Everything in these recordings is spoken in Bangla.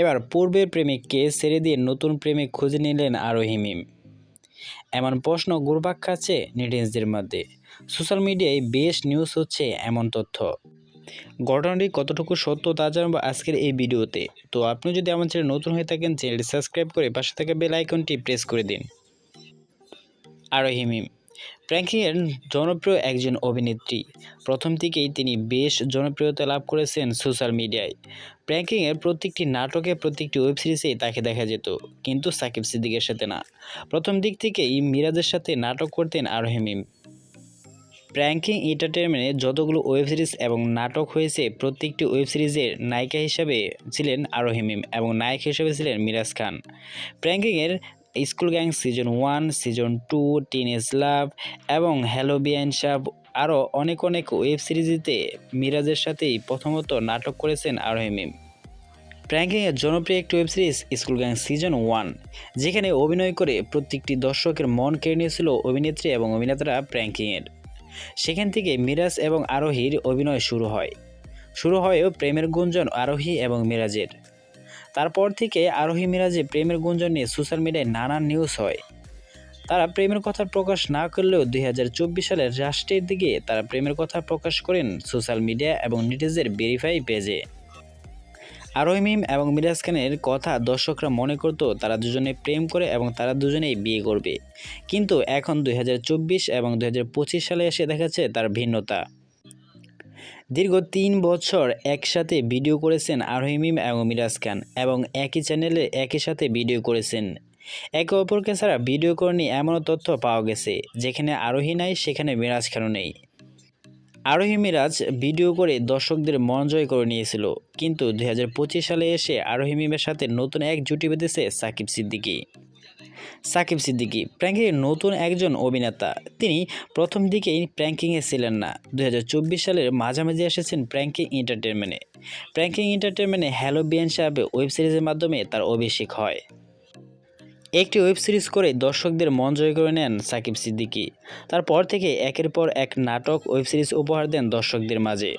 এবার পূর্বের প্রেমিককে ছেড়ে দিয়ে নতুন প্রেমিক খুঁজে নিলেন আরোহী মিম এমন প্রশ্ন ঘুরপাক খাচ্ছে নেটিজদের মধ্যে। সোশ্যাল মিডিয়ায় বেশ নিউজ হচ্ছে এমন তথ্য। ঘটনাটি কতটুকু সত্য তা জানাব আজকের এই ভিডিওতে। তো আপনি যদি আমার চ্যানেল নতুন হয়ে থাকেন, চ্যানেলটি সাবস্ক্রাইব করে পাশে থাকা বেল আইকনটি প্রেস করে দিন। আরোহী মিম প্র্যাঙ্কিংয়ের জনপ্রিয় একজন অভিনেত্রী। প্রথম থেকেই তিনি বেশ জনপ্রিয়তা লাভ করেছেন সোশ্যাল মিডিয়ায়। প্র্যাঙ্কিংয়ের প্রত্যেকটি নাটকে প্রত্যেকটি ওয়েব সিরিজে তাকে দেখা যেত, কিন্তু সাকিব সিদ্দিকের সাথে না। প্রথম দিক থেকেই মিরাজের সাথে নাটক করতেন আরোহী মিম। প্র্যাঙ্কিং এন্টারটেনমেন্টে যতগুলো ওয়েব সিরিজ এবং নাটক হয়েছে, প্রত্যেকটি ওয়েব সিরিজের নায়িকা হিসাবে ছিলেন আরোহী মিম এবং নায়ক হিসেবে ছিলেন Miraj Khan. প্র্যাঙ্কিংয়ের school gang season one, season two teenage love এবং হ্যালো বিয়ান সাব আরও অনেক অনেক ওয়েব সিরিজেতে মিরাজের সাথেই প্রথমত নাটক করেছেন আরোহী মিম। প্র্যাঙ্কিংয়ের জনপ্রিয় একটি web series school gang season one যেখানে অভিনয় করে প্রত্যেকটি দর্শকের মন কেড়ে নিয়েছিল অভিনেত্রী এবং অভিনেতারা প্র্যাঙ্কিংয়ের সেখান থেকে মিরাজ এবং আরোহীর অভিনয় শুরু হয়। শুরু হয়েও প্রেমের গুঞ্জন আরোহী এবং মিরাজের। তারপর থেকে আরোহী মিরাজে প্রেমের গুঞ্জন নিয়ে সোশ্যাল মিডিয়ায় নানান নিউজ হয়। তারা প্রেমের কথা প্রকাশ না করলেও দুই হাজার চব্বিশ সালের রাষ্ট্রের দিকে তারা প্রেমের কথা প্রকাশ করেন সোশ্যাল মিডিয়া এবং নিটিজের ভেরিফাই পেজে আরোহী মিম এবং মিরাজ খানের কথা দর্শকরা মনে করত তারা দুজনে প্রেম করে এবং তারা দুজনেই বিয়ে করবে। কিন্তু এখন দুই হাজার চব্বিশ এবং দু হাজার পঁচিশ সালে এসে দেখাচ্ছে তার ভিন্নতা। দীর্ঘ তিন বছর একসাথে ভিডিও করেছেন আরোহী মিম এবং মিরাজ খান এবং একই চ্যানেলে একই সাথে ভিডিও করেছেন। একে অপরকে ছাড়া ভিডিও করে নিয়ে এমনও তথ্য পাওয়া গেছে, যেখানে আরোহী নাই, সেখানে মিরাজ খানও নেই। আরোহী মিরাজ ভিডিও করে দর্শকদের মন জয় করে নিয়েছিল। কিন্তু দুই হাজার পঁচিশ সালে এসে আরোহী মিমের সাথে নতুন এক জুটি বেঁধেছে সাকিব সিদ্দিকী। সাকিব সিদ্দিকী প্র্যাঙ্কিংয়ে নতুন একজন অভিনেতা। তিনি প্রথম দিকেই প্র্যাঙ্কিংয়ে ছিলেন না। দু হাজার চব্বিশ সালের মাঝামাঝি এসেছেন প্র্যাঙ্কিং এন্টারটেনমেন্টে প্র্যাঙ্কিং এন্টারটেনমেন্টে হ্যালো বিয়ান সাহেব ওয়েব সিরিজের মাধ্যমে তার অভিষেক হয়। একটি ওয়েব সিরিজ করে দর্শকদের মন জয় করে নেন সাকিব সিদ্দিকী। তারপর থেকে একের পর এক নাটক ওয়েব সিরিজ উপহার দেন দর্শকদের মাঝে।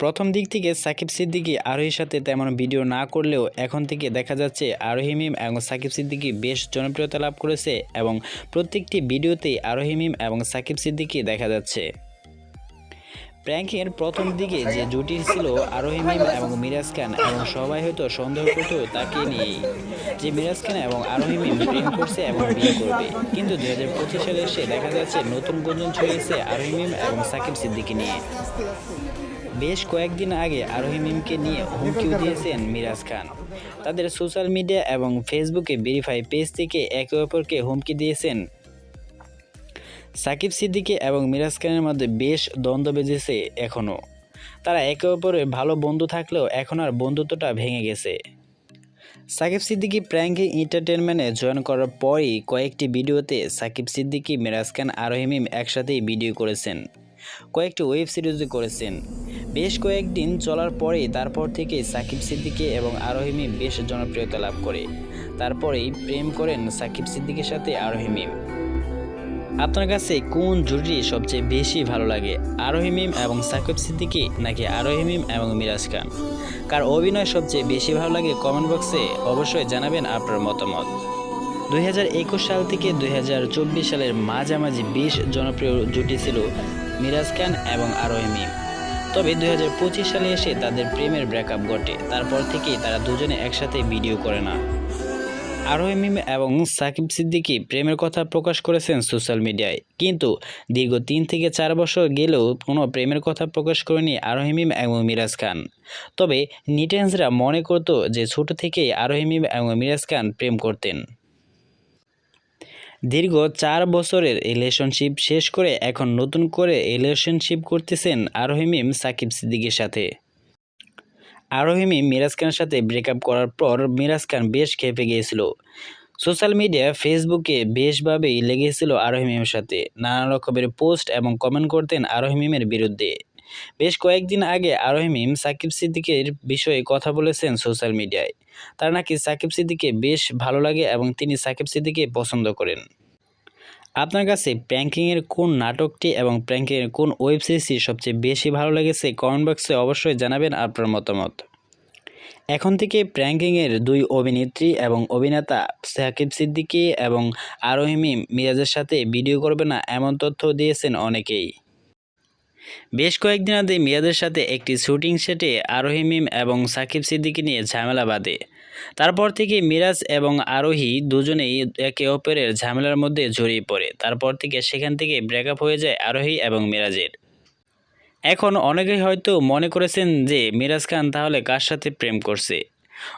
প্রথম দিক থেকে সাকিব সিদ্দিকি আরোহীর সাথে তেমন ভিডিও না করলেও এখন থেকে দেখা যাচ্ছে আরোহী মিম এবং সাকিব সিদ্দিকি বেশ জনপ্রিয়তা লাভ করেছে এবং প্রত্যেকটি ভিডিওতেই আরোহী মিম এবং সাকিব সিদ্দিকি দেখা যাচ্ছে। প্র্যাঙ্কের প্রথম দিকে যে জুটি ছিল আরোহী মিম এবং মিরাজ খান এবং সবাই হয়তো সন্দেহ করত তাকে নিয়ে যে মিরাজ খান এবং আরোহী মিম প্রেম করছে এবং বিয়ে করবে। কিন্তু দুই হাজার পঁচিশ সালে এসে দেখা যাচ্ছে নতুন গুঞ্জন ছড়িয়েছে আরোহী মিম এবং সাকিব সিদ্দিকী নিয়ে। বেশ কয়েকদিন আগে আরোহী মিমকে নিয়ে হুমকিও দিয়েছেন মিরাজ খান। তাদের সোশ্যাল মিডিয়া এবং ফেসবুকে ভেরিফাই পেজ থেকে একে অপরকে হুমকি দিয়েছেন সাকিব সিদ্দিকী এবং মিরাজ খানের মধ্যে বেশ দ্বন্দ্ব বেজেছে এখনও। তারা একে অপরের ভালো বন্ধু থাকলেও এখন আর বন্ধুত্বটা ভেঙে গেছে। সাকিব সিদ্দিকি প্র্যাঙ্কিং এন্টারটেনমেন্টে জয়েন করার পরই কয়েকটি ভিডিওতে সাকিব সিদ্দিকি, মিরাজ খান, আরোহী মিম একসাথেই ভিডিও করেছেন। কয়েকটি ওয়েব সিরিজও করেছেন। বেশ কয়েকদিন চলার পরেই তারপর থেকে সাকিব সিদ্দিকী এবং আরোহী মিম বেশ জনপ্রিয়তা লাভ করে। তারপরেই প্রেম করেন সাকিব সিদ্দিকের সাথে আরোহী মিম। আপনার কাছে কোন জুটি সবচেয়ে বেশি ভালো লাগে, আরোহী মিম এবং সাকিব সিদ্দিকী নাকি আরোহী মিম এবং মিরাজ খান? কার অভিনয় সবচেয়ে বেশি ভালো লাগে কমেন্ট বক্সে অবশ্যই জানাবেন আপনার মতামত। দুই হাজার একুশ সাল থেকে দুই হাজার চব্বিশ সালের মাঝামাঝি বেশ জনপ্রিয় জুটি ছিল মিরাজ খান এবং আরোহী মিম। তবে দুই হাজার পঁচিশ সালে এসে তাদের প্রেমের ব্রেকআপ ঘটে, তারপর থেকেই তারা দুজনে একসাথে ভিডিও করে না। আরোহী মিম এবং সাকিব সিদ্দিকী প্রেমের কথা প্রকাশ করেছেন সোশ্যাল মিডিয়ায়। কিন্তু দীর্ঘ তিন থেকে চার বছর গেলেও কোনো প্রেমের কথা প্রকাশ করেনি আরোহী মিম এবং মিরাজ খান। তবে নিটেন্সরা মনে করত যে ছোট থেকেই আরোহী মিম এবং মিরাজ খান প্রেম করতেন। দীর্ঘ চার বছরের রিলেশনশিপ শেষ করে এখন নতুন করে রিলেশনশিপ করতেছেন আরোহিমিম সাকিব সিদ্দিকীর সাথে। আরোহী মিম মিরাজ খানের সাথে ব্রেকআপ করার পর মিরাজ খান বেশ খেপে গিয়েছিল। সোশ্যাল মিডিয়া ফেসবুকে বেশভাবেই লেগেছিল আরোহী মিমের সাথে। নানা রকমের পোস্ট এবং কমেন্ট করতেন আরোহী মিমের বিরুদ্ধে। বেশ কয়েকদিন আগে আরোহিমিম সাকিব সিদ্দিকের বিষয়ে কথা বলেছেন সোশ্যাল মিডিয়ায় তার নাকি সাকিব সিদ্দিকে বেশ ভালো লাগে এবং তিনি সাকিব সিদ্দিকে পছন্দ করেন। আপনার কাছে প্র্যাঙ্কিংয়ের কোন নাটকটি এবং প্র্যাঙ্কিংয়ের কোন ওয়েব সিরিজটি সবচেয়ে বেশি ভালো লেগেছে কমেন্ট বক্সে অবশ্যই জানাবেন আপনার মতামত। এখন থেকে প্র্যাঙ্কিংয়ের দুই অভিনেত্রী এবং অভিনেতা সাকিব সিদ্দিকী এবং আরোহিমি মিরাজের সাথে ভিডিও করবে না এমন তথ্য দিয়েছেন অনেকেই। বেশ কয়েকদিন আগে মিরাজের সাথে একটি শুটিং সেটে আরোহিমিম এবং সাকিব সিদ্দিকি নিয়ে ঝামেলা বাঁধে। তারপর থেকে মিরাজ এবং আরোহী দুজনেই একে অপরের ঝামেলার মধ্যে জড়িয়ে পড়ে। তারপর থেকে সেখান থেকে ব্রেকআপ হয়ে যায় আরোহী এবং মিরাজের। এখন অনেকেই হয়তো মনে করেছেন যে মিরাজ খান তাহলে কার সাথে প্রেম করছে?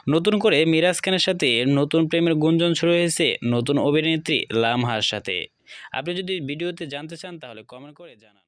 নতুন করে মিরাজ খানের সাথে নতুন প্রেমের গুঞ্জন শুরু হয়েছে নতুন অভিনেত্রী লামহার সাথে। আপনি যদি ভিডিওতে জানতে চান তাহলে কমেন্ট করে জানান।